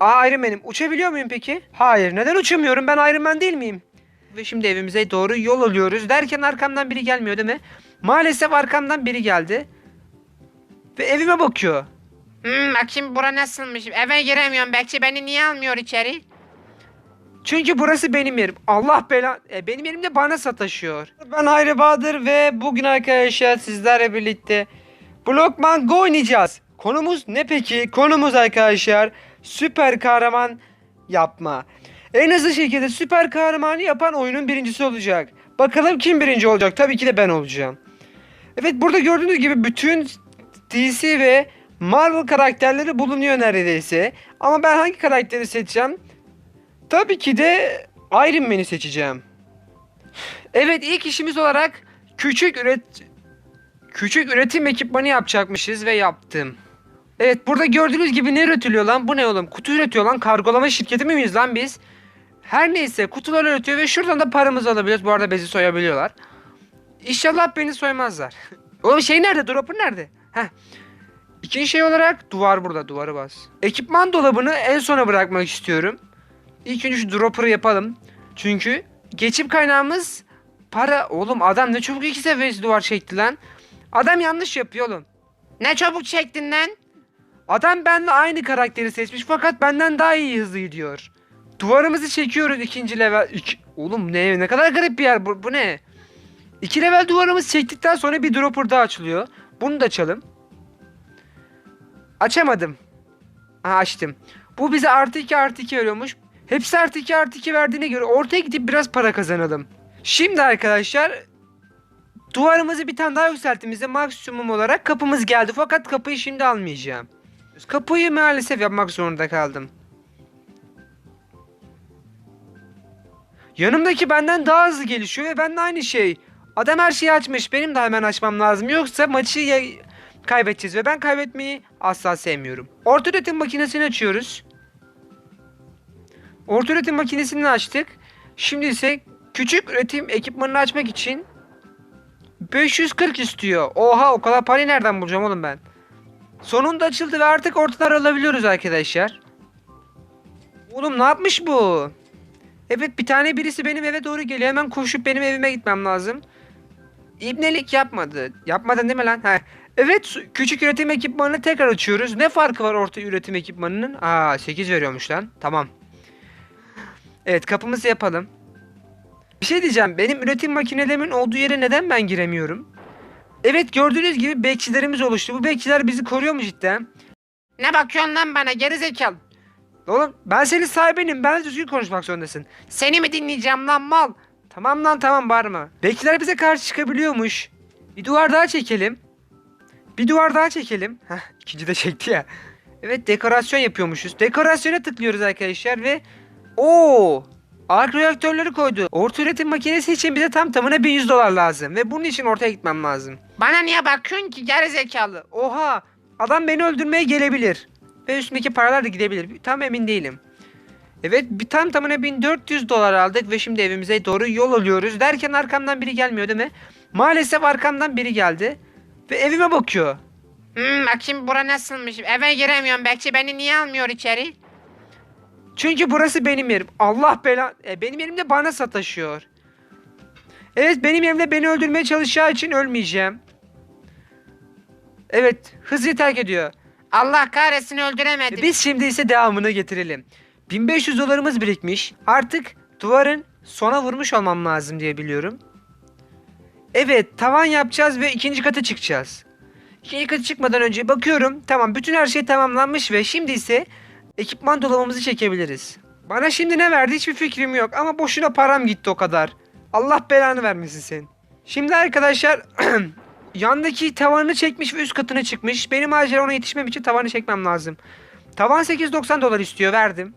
Aa Iron Man'im. Uçabiliyor muyum peki? Hayır. Neden uçamıyorum? Ben Iron Man değil miyim? Ve şimdi evimize doğru yol alıyoruz. Derken arkamdan biri gelmiyor değil mi? Maalesef arkamdan biri geldi. Ve evime bakıyor. Hmm, bakayım bura nasılmış. Eve giremiyorum. Belki beni niye almıyor içeri? Çünkü burası benim yerim. Allah bela... E, benim yerimde bana sataşıyor. Ben Hayri Bahadır ve bugün arkadaşlar sizlerle birlikte Blockman Go oynayacağız. Konumuz ne peki? Konumuz arkadaşlar süper kahraman yapma. En hızlı şekilde süper kahramanı yapan oyunun birincisi olacak. Bakalım kim birinci olacak? Tabii ki de ben olacağım. Evet burada gördüğünüz gibi bütün DC ve Marvel karakterleri bulunuyor neredeyse. Ama ben hangi karakteri seçeceğim? Tabii ki de Iron Man'i seçeceğim. Evet ilk işimiz olarak küçük üret küçük üretim ekipmanı yapacakmışız ve yaptım. Evet burada gördüğünüz gibi ne üretiliyor lan? Bu ne oğlum? Kutu üretiyor lan. Kargolama şirketi mi miyiz lan biz? Her neyse kutular üretiyor ve şuradan da paramızı alabiliyoruz. Bu arada bizi soyabiliyorlar. İnşallah beni soymazlar. oğlum şey nerede? Dropper nerede? Heh. İkinci şey olarak duvar burada. Duvarı bas. Ekipman dolabını en sona bırakmak istiyorum. İlk önce şu dropper'ı yapalım. Çünkü geçim kaynağımız para. Oğlum adam ne çabuk iki seviyesi duvar çekti lan. Adam yanlış yapıyor oğlum. Ne çabuk çektin lan? Adam benimle aynı karakteri seçmiş fakat benden daha iyi hızlı gidiyor. Duvarımızı çekiyoruz ikinci level. İki... Oğlum ne ne kadar garip bir yer bu, bu ne? İki level duvarımız çektikten sonra bir dropper daha açılıyor. Bunu da açalım. Açamadım. Aha açtım. Bu bize artı 2 artı 2 veriyormuş. Hepsi artı 2 artı 2 verdiğine göre ortaya gidip biraz para kazanalım. Şimdi arkadaşlar duvarımızı bir tane daha yükselttiğimizde maksimum olarak kapımız geldi. Fakat kapıyı şimdi almayacağım. Kapıyı maalesef yapmak zorunda kaldım. Yanımdaki benden daha hızlı gelişiyor ve ben de aynı şey. Adam her şeyi açmış. Benim de hemen açmam lazım. Yoksa maçı kaybedeceğiz ve ben kaybetmeyi asla sevmiyorum. Orta üretim makinesini açıyoruz. Orta üretim makinesini açtık. Şimdi ise küçük üretim ekipmanını açmak için 540 istiyor. Oha o kadar parayı nereden bulacağım oğlum ben? Sonunda açıldı ve artık ortalar alabiliyoruz arkadaşlar. Oğlum ne yapmış bu? Evet bir tane birisi benim eve doğru geliyor. Hemen koşup benim evime gitmem lazım. İbnelik yapmadı. Yapmadın değil mi lan? Heh. Evet küçük üretim ekipmanını tekrar açıyoruz. Ne farkı var orta üretim ekipmanının? Aa 8 veriyormuş lan. Tamam. Evet kapımızı yapalım. Bir şey diyeceğim. Benim üretim makinelerimin olduğu yere neden ben giremiyorum? Evet gördüğünüz gibi bekçilerimiz oluştu. Bu bekçiler bizi koruyor mu cidden? Ne bakıyorsun lan bana geri zekalı? Oğlum ben senin sahibinim. Ben düzgün konuşmak zorundasın. Seni mi dinleyeceğim lan mal? Tamam lan tamam bağırma. Bekçiler bize karşı çıkabiliyormuş. Bir duvar daha çekelim. Bir duvar daha çekelim. Heh ikinci de çekti ya. Evet dekorasyon yapıyormuşuz. Dekorasyona tıklıyoruz arkadaşlar ve... Oo! Ark reaktörleri koydu. Orta üretim makinesi için bize tam tamına 1100 dolar lazım. Ve bunun için ortaya gitmem lazım. Bana niye bakıyorsun ki geri zekalı? Oha! Adam beni öldürmeye gelebilir. Ve üstündeki paralar da gidebilir. Tam emin değilim. Evet bir tam tamına 1400 dolar aldık ve şimdi evimize doğru yol alıyoruz. Derken arkamdan biri gelmiyor değil mi? Maalesef arkamdan biri geldi. Ve evime bakıyor. Hmm, bakayım bura nasılmış. Eve giremiyorum. Belki beni niye almıyor içeri? Çünkü burası benim yerim. Allah bela... E, benim yerimde bana sataşıyor. Evet benim yerimde beni öldürmeye çalışacağı için ölmeyeceğim. Evet hızlı terk ediyor. Allah kahretsin öldüremedim. Biz şimdi ise devamını getirelim. 1500 dolarımız birikmiş. Artık duvarın sona vurmuş olmam lazım diye biliyorum. Evet tavan yapacağız ve ikinci kata çıkacağız. İkinci kata çıkmadan önce bakıyorum. Tamam bütün her şey tamamlanmış ve şimdi ise ekipman dolabımızı çekebiliriz. Bana şimdi ne verdi hiçbir fikrim yok ama boşuna param gitti o kadar. Allah belanı vermesin sen. Şimdi arkadaşlar yandaki tavanını çekmiş ve üst katına çıkmış. Benim acilen ona yetişmem için tavanı çekmem lazım. Tavan 8.90 dolar istiyor verdim.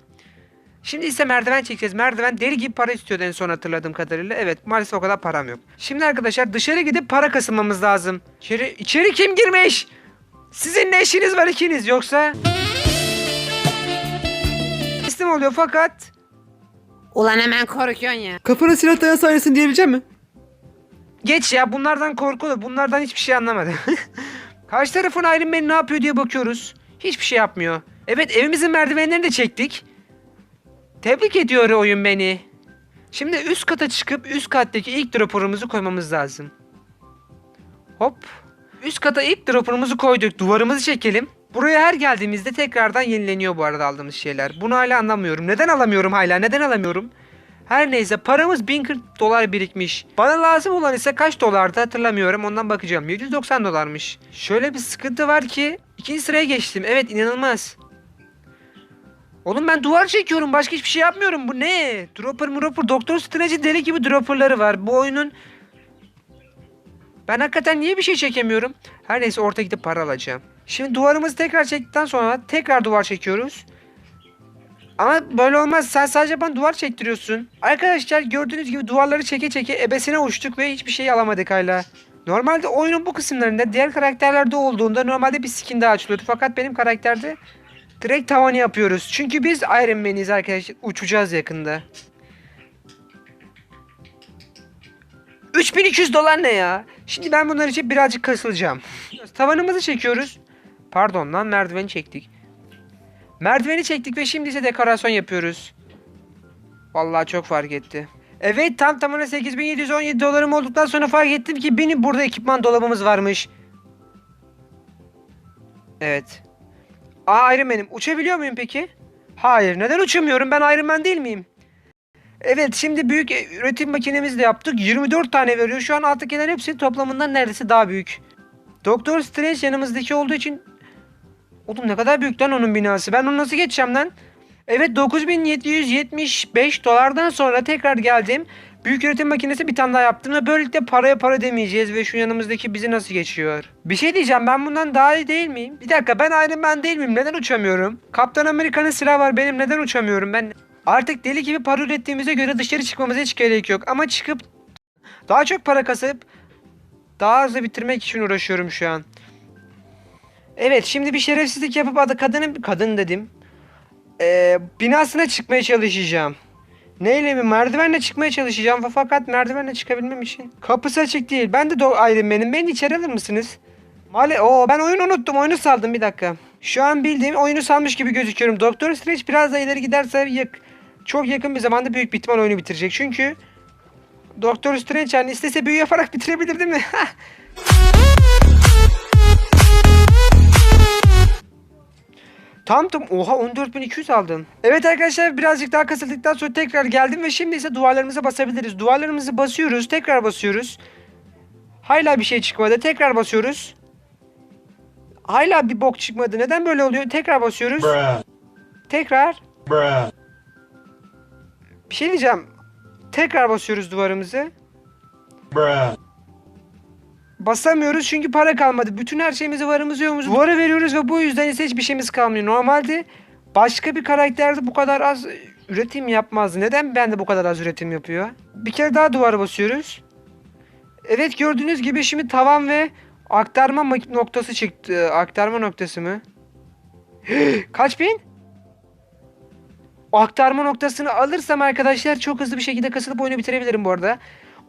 Şimdi ise merdiven çekeceğiz. Merdiven deli gibi para istiyordu en son hatırladığım kadarıyla. Evet maalesef o kadar param yok. Şimdi arkadaşlar dışarı gidip para kasılmamız lazım. İçeri, içeri kim girmiş? Sizin ne işiniz var ikiniz yoksa? Oluyor fakat Ulan hemen korkuyorsun ya. Kafana silah dayan sayesinde diyebilecek mi? Geç ya bunlardan korkulur. Bunlardan hiçbir şey anlamadım. Karşı tarafın Iron Man ne yapıyor diye bakıyoruz. Hiçbir şey yapmıyor. Evet evimizin merdivenlerini de çektik. Tebrik ediyor oyun beni. Şimdi üst kata çıkıp üst kattaki ilk dropper'ımızı koymamız lazım. Hop. Üst kata ilk dropper'ımızı koyduk. Duvarımızı çekelim. Buraya her geldiğimizde tekrardan yenileniyor bu arada aldığımız şeyler. Bunu hala anlamıyorum. Neden alamıyorum hala? Neden alamıyorum? Her neyse paramız 1040 dolar birikmiş. Bana lazım olan ise kaç dolardı hatırlamıyorum. Ondan bakacağım. 790 dolarmış. Şöyle bir sıkıntı var ki ikinci sıraya geçtim. Evet inanılmaz. Oğlum ben duvar çekiyorum. Başka hiçbir şey yapmıyorum. Bu ne? Dropper mropper. Doktor Strange'in deli gibi dropperları var. Bu oyunun... Ben hakikaten niye bir şey çekemiyorum? Her neyse orta gidip para alacağım. Şimdi duvarımızı tekrar çektikten sonra tekrar duvar çekiyoruz. Ama böyle olmaz. Sen sadece bana duvar çektiriyorsun. Arkadaşlar gördüğünüz gibi duvarları çeke çeke ebesine uçtuk ve hiçbir şey alamadık hala. Normalde oyunun bu kısımlarında diğer karakterlerde olduğunda normalde bir skin daha açılıyordu. Fakat benim karakterde direkt tavanı yapıyoruz. Çünkü biz Iron Man'iz arkadaşlar. Uçacağız yakında. 3200 dolar ne ya? Şimdi ben bunlar için birazcık kasılacağım. Tavanımızı çekiyoruz. Pardon lan merdiveni çektik. Merdiveni çektik ve şimdi ise dekorasyon yapıyoruz. Vallahi çok fark etti. Evet tam tamına 8717 dolarım olduktan sonra fark ettim ki benim burada ekipman dolabımız varmış. Evet. Aa Iron Man'im. Uçabiliyor muyum peki? Hayır. Neden uçamıyorum? Ben Iron Man değil miyim? Evet şimdi büyük üretim makinemizi de yaptık. 24 tane veriyor. Şu an alttakilerin hepsi toplamından neredeyse daha büyük. Doktor Strange yanımızdaki olduğu için... Oğlum ne kadar büyük lan onun binası. Ben onu nasıl geçeceğim lan? Evet 9775 dolardan sonra tekrar geldim. Büyük üretim makinesi bir tane daha yaptım ve böylelikle paraya para demeyeceğiz ve şu yanımızdaki bizi nasıl geçiyor? Bir şey diyeceğim ben bundan daha iyi değil miyim? Bir dakika ben Iron Man değil miyim? Neden uçamıyorum? Kaptan Amerika'nın silahı var benim neden uçamıyorum? Ben artık deli gibi para ürettiğimize göre dışarı çıkmamıza hiç gerek yok. Ama çıkıp daha çok para kasıp daha hızlı bitirmek için uğraşıyorum şu an. Evet şimdi bir şerefsizlik yapıp adı kadının kadın dedim. Ee, binasına çıkmaya çalışacağım. Neyle mi? Merdivenle çıkmaya çalışacağım. Fakat merdivenle çıkabilmem için. Kapısı açık değil. Ben de Iron Man'im. Beni içeri alır mısınız? Male Oo ben oyunu unuttum. Oyunu saldım bir dakika. Şu an bildiğim oyunu salmış gibi gözüküyorum. Doktor Strange biraz da ileri giderse yak çok yakın bir zamanda büyük bir ihtimal oyunu bitirecek. Çünkü Doktor Strange yani istese büyü yaparak bitirebilir değil mi? Tam tam oha 14.200 aldım. Evet arkadaşlar birazcık daha kasıldıktan sonra tekrar geldim ve şimdi ise duvarlarımıza basabiliriz. Duvarlarımızı basıyoruz tekrar basıyoruz. Hala bir şey çıkmadı tekrar basıyoruz. Hala bir bok çıkmadı. Neden böyle oluyor? Tekrar basıyoruz. Bruh. Tekrar. Bruh. Bir şey diyeceğim. Tekrar basıyoruz duvarımızı. Bruh. Basamıyoruz çünkü para kalmadı. Bütün her şeyimizi varımızı yoğumuzu duvara veriyoruz ve bu yüzden ise hiçbir şeyimiz kalmıyor. Normalde başka bir karakterde bu kadar az üretim yapmaz. Neden bende bu kadar az üretim yapıyor? Bir kere daha duvara basıyoruz. Evet gördüğünüz gibi şimdi tavan ve aktarma noktası çıktı. Aktarma noktası mı? Kaç bin? O aktarma noktasını alırsam arkadaşlar çok hızlı bir şekilde kasılıp oyunu bitirebilirim bu arada.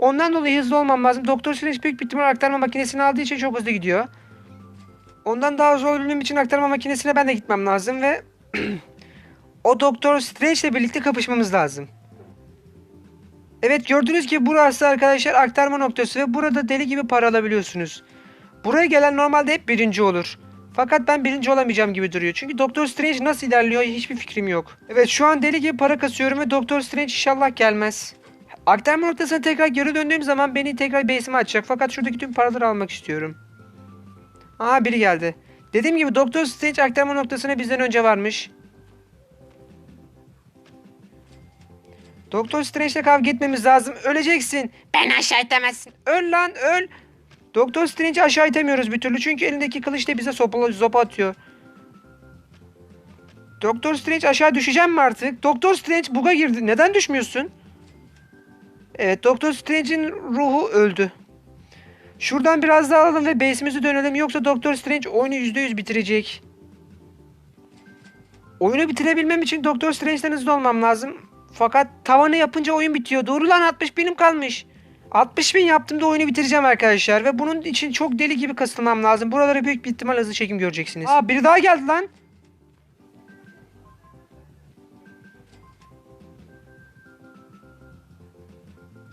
Ondan dolayı hızlı olmam lazım. Doktor Strange büyük bir ihtimal aktarma makinesini aldığı için çok hızlı gidiyor. Ondan daha hızlı olabilmem için aktarma makinesine ben de gitmem lazım ve o Doktor Strange ile birlikte kapışmamız lazım. Evet gördüğünüz gibi burası arkadaşlar aktarma noktası ve burada deli gibi para alabiliyorsunuz. Buraya gelen normalde hep birinci olur. Fakat ben birinci olamayacağım gibi duruyor. Çünkü Doktor Strange nasıl ilerliyor hiçbir fikrim yok. Evet şu an deli gibi para kasıyorum ve Doktor Strange inşallah gelmez. Aktarma noktasına tekrar geri döndüğüm zaman beni tekrar base'ime açacak. Fakat şuradaki tüm paraları almak istiyorum. Aha biri geldi. Dediğim gibi Doktor Strange aktarma noktasına bizden önce varmış. Doktor Strange'le kavga etmemiz lazım. Öleceksin. Ben aşağı itemezsin. Öl lan öl. Doktor Strange'i aşağı itemiyoruz bir türlü. Çünkü elindeki kılıç da bize sopa, sopa atıyor. Doktor Strange aşağı düşeceğim mi artık? Doktor Strange buga girdi. Neden düşmüyorsun? Evet Doktor Strange'in ruhu öldü. Şuradan biraz daha alalım ve base'imize dönelim. Yoksa Doktor Strange oyunu %100 bitirecek. Oyunu bitirebilmem için Doktor Strange'den hızlı olmam lazım. Fakat tavanı yapınca oyun bitiyor. Doğru lan 60 binim kalmış. 60 bin yaptığımda oyunu bitireceğim arkadaşlar. Ve bunun için çok deli gibi kasılmam lazım. Buralara büyük bir ihtimal hızlı çekim göreceksiniz. Aa biri daha geldi lan.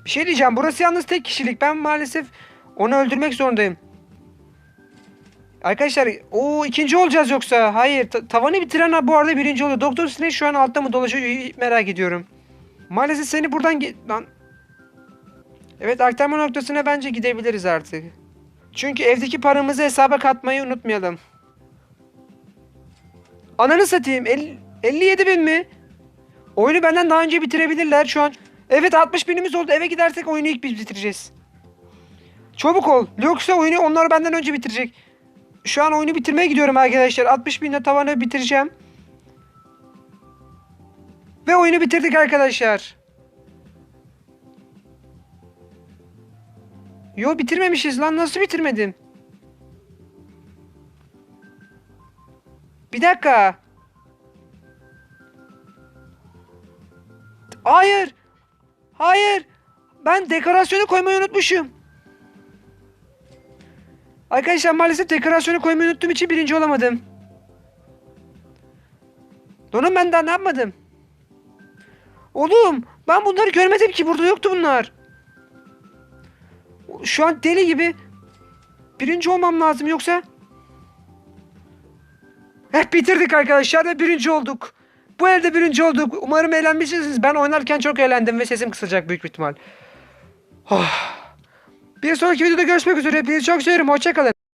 Bir şey diyeceğim. Burası yalnız tek kişilik. Ben maalesef onu öldürmek zorundayım. Arkadaşlar o ikinci olacağız yoksa. Hayır. ta- tavanı bitiren bu arada birinci oluyor. Doktor Strange şu an altta mı dolaşıyor merak ediyorum. Maalesef seni buradan lan. Evet aktarma noktasına bence gidebiliriz artık. Çünkü evdeki paramızı hesaba katmayı unutmayalım. Ananı satayım. El, 57 bin mi? Oyunu benden daha önce bitirebilirler şu an. Evet 60 binimiz oldu. Eve gidersek oyunu ilk biz bitireceğiz. Çabuk ol. Yoksa oyunu onlar benden önce bitirecek. Şu an oyunu bitirmeye gidiyorum arkadaşlar. 60 binle tavanı bitireceğim. Ve oyunu bitirdik arkadaşlar. Yo bitirmemişiz lan. Nasıl bitirmedim? Bir dakika. Hayır. Hayır. Ben dekorasyonu koymayı unutmuşum. Arkadaşlar maalesef dekorasyonu koymayı unuttuğum için birinci olamadım. Donum ben daha ne yapmadım? Oğlum ben bunları görmedim ki burada yoktu bunlar. Şu an deli gibi birinci olmam lazım yoksa. Hep bitirdik arkadaşlar ve birinci olduk. Bu elde birinci olduk. Umarım eğlenmişsiniz. Ben oynarken çok eğlendim ve sesim kısacak büyük bir ihtimal. Oh. Bir sonraki videoda görüşmek üzere. Hepinizi çok seviyorum. Hoşçakalın.